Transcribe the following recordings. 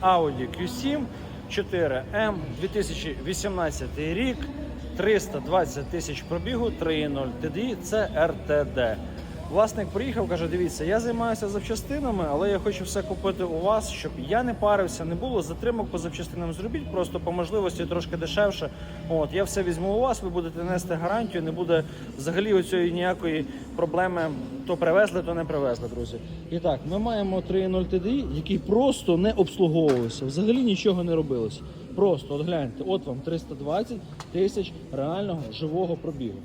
Audi Q7 4M 2018 рік, 320 тисяч пробігу, 3.0 TDI, це RTD. Власник приїхав, каже: дивіться, я займаюся запчастинами, але я хочу все купити у вас, щоб я не парився, не було затримок по запчастинам. Зробіть просто по можливості трошки дешевше. От я все візьму у вас, ви будете нести гарантію, не буде взагалі оцієї ніякої проблеми. То привезли, то не привезли, друзі. І так, ми маємо 3.0 TDI, який просто не обслуговувався, взагалі нічого не робилось. Просто от гляньте, от вам 320 тисяч реального живого пробігу.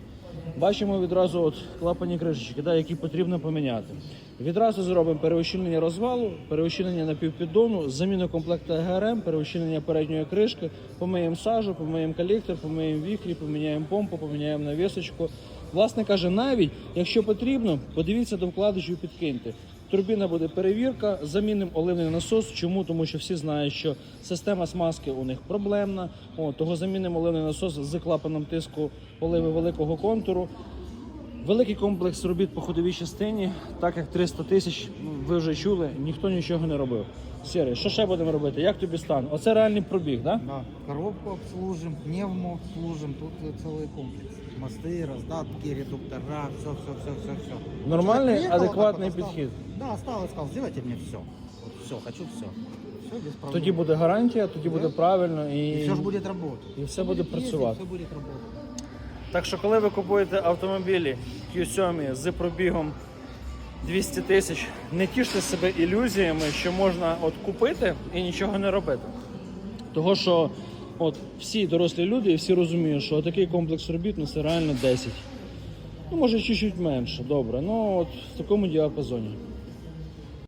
Бачимо відразу от клапані кришечки, да, які потрібно поміняти. Відразу зробимо переощільнення розвалу, переощільнення напівпіддону, заміну комплекту ГРМ, переощільнення передньої кришки, помиємо сажу, помиємо колектор, помиємо віхрі, поміняємо помпу, поміняємо навісочку. Власне каже, навіть якщо потрібно, подивіться до вкладачів, підкиньте. Турбіна буде перевірка, замінимо оливний насос. Чому? Тому що всі знають, що система смазки у них проблемна. О, того замінимо оливний насос з клапаном тиску оливи великого контуру. Великий комплекс робіт по ходовій частині, так як 300 тисяч, ну, ви вже чули, ніхто нічого не робив. Сірий, що ще будемо робити? Як тобі стан? Оце реальний пробіг, так? Да? Да, коробку обслужим, пневму обслужим, тут э, целый комплекс. Мосты, раздатки, редуктора, все, все, все, все, все. Нормальний, адекватний підхід. Да, стал и сказал, сделайте мне все. Вот все, хочу все. Все без проблем. Тоді буде гарантія, тоді буде правильно і, И все же будет работать. і все буде працювати. Все будет работать. Так що, коли ви купуєте автомобілі Q7 з пробігом 200 тисяч, не тіште себе ілюзіями, що можна от купити і нічого не робити. Того, що от всі дорослі люди і всі розуміють, що такий комплекс робіт ну, це реально 10. Ну, може, чуть-чуть менше, добре. Ну, от в такому діапазоні.